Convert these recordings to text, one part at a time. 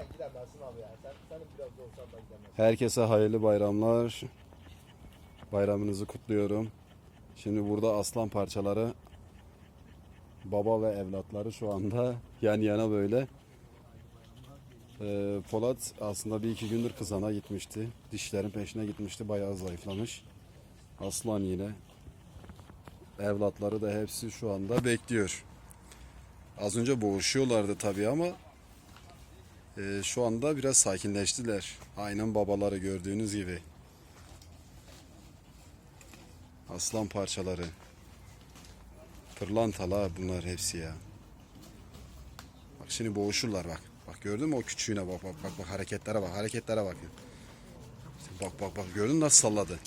Ben gidemezsin abi ya. Sen, senin biraz da olsan ben gidemezsin. Herkese hayırlı bayramlar. Bayramınızı kutluyorum. Şimdi burada aslan parçaları baba ve evlatları şu anda yan yana böyle. Ee, Polat aslında bir iki gündür kızana gitmişti. Dişlerin peşine gitmişti. Bayağı zayıflamış. Aslan yine. Evlatları da hepsi şu anda bekliyor. Az önce boğuşuyorlardı tabii ama ee, şu anda biraz sakinleştiler. Aynen babaları gördüğünüz gibi. Aslan parçaları. Pırlantalar bunlar hepsi ya. Bak şimdi boğuşurlar bak. Bak gördün mü o küçüğüne bak bak bak bak hareketlere bak hareketlere bak. Bak bak bak gördün nasıl salladı.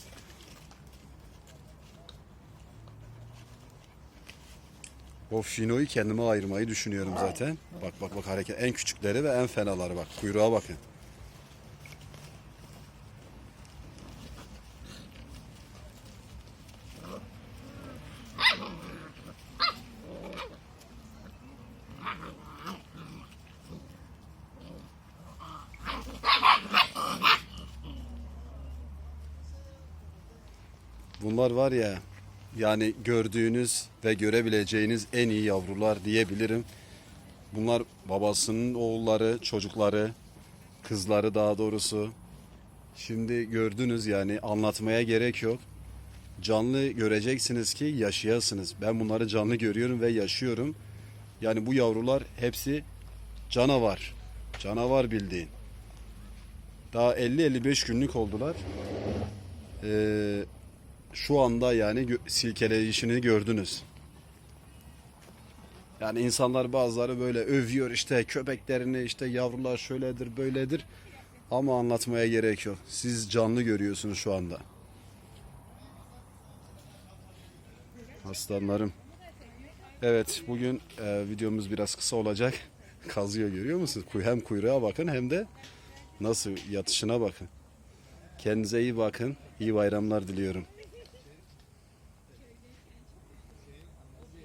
O finoyu kendime ayırmayı düşünüyorum zaten. Bak bak bak hareket en küçükleri ve en fenaları bak. Kuyruğa bakın. Bunlar var ya yani gördüğünüz ve görebileceğiniz en iyi yavrular diyebilirim. Bunlar babasının oğulları, çocukları, kızları daha doğrusu. Şimdi gördünüz yani anlatmaya gerek yok. Canlı göreceksiniz ki yaşayasınız. Ben bunları canlı görüyorum ve yaşıyorum. Yani bu yavrular hepsi canavar. Canavar bildiğin. Daha 50-55 günlük oldular. Ee, şu anda yani silkeleyişini gördünüz. Yani insanlar bazıları böyle övüyor işte köpeklerini işte yavrular şöyledir böyledir ama anlatmaya gerek yok. Siz canlı görüyorsunuz şu anda. Aslanlarım. Evet bugün e, videomuz biraz kısa olacak. Kazıyor görüyor musunuz? Hem kuyruğa bakın hem de nasıl yatışına bakın. Kendinize iyi bakın. İyi bayramlar diliyorum.